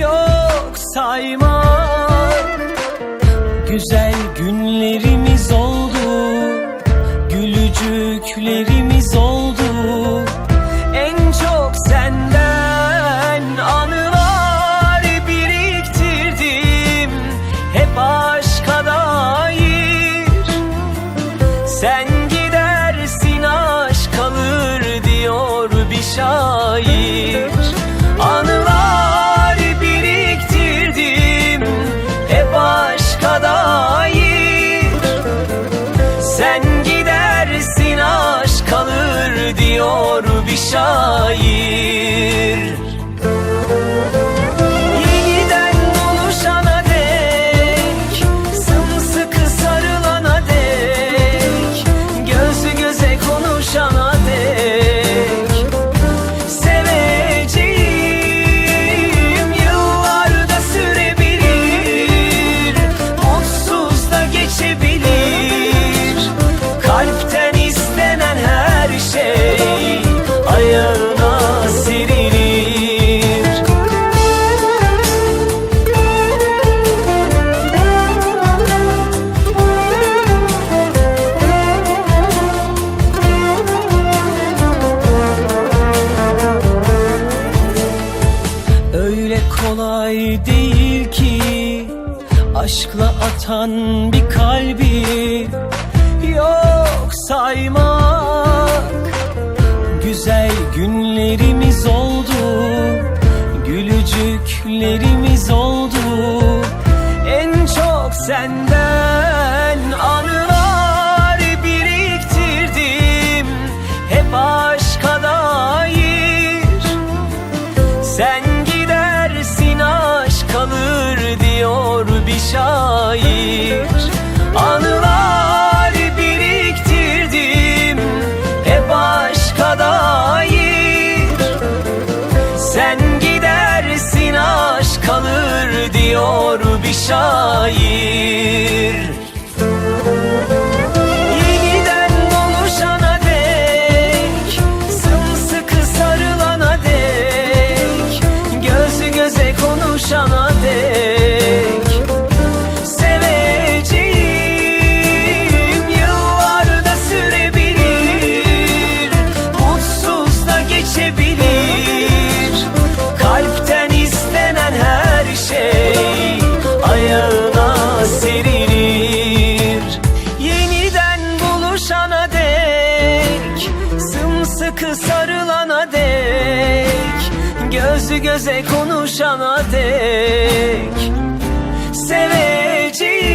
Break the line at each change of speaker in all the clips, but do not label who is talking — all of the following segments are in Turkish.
Yok saymak Güzel günlerimiz oldu Gülücüklerimiz Aşkla atan bir kalbi Yok saymak. Güzel günlerimiz oldu Gülücüklerimiz oldu. En çok senden anılar biriktirdim. Hep aşka dair. Sen gidersin aşk kalır diyor bir şair. Anılar biriktirdim hep aşka dair. Sen gidersin aşk kalır diyor bir şair Göz göze konuşana dek Seveceğim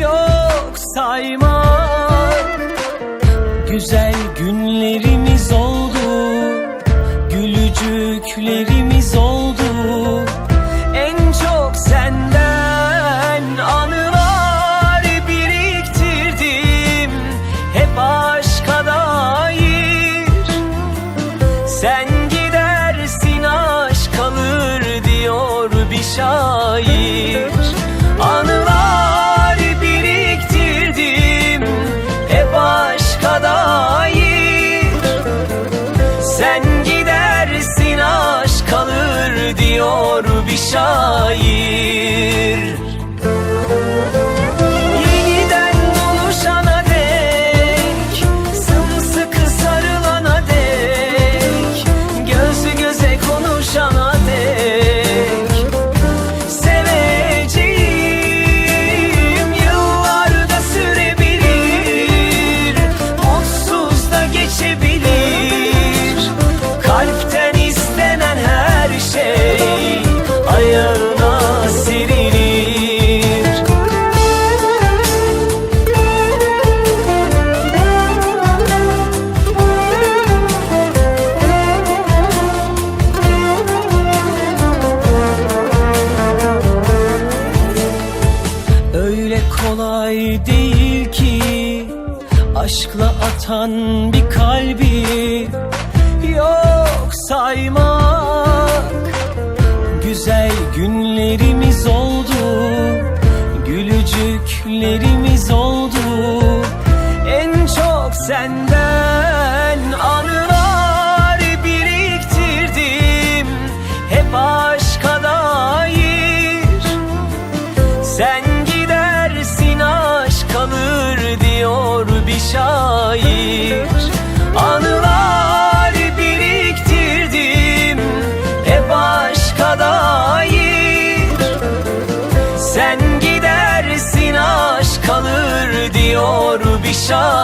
Yok saymak Güzel günlerimiz oldu Gülücüklerimiz oldu. En çok senden anılar biriktirdim. Hep aşka dair. Sen öyle kolay değil ki. Aşkla atan bir kalbi Yok saymak. Güzel günlerimiz oldu Gülücüklerimiz oldu. En çok senden 셔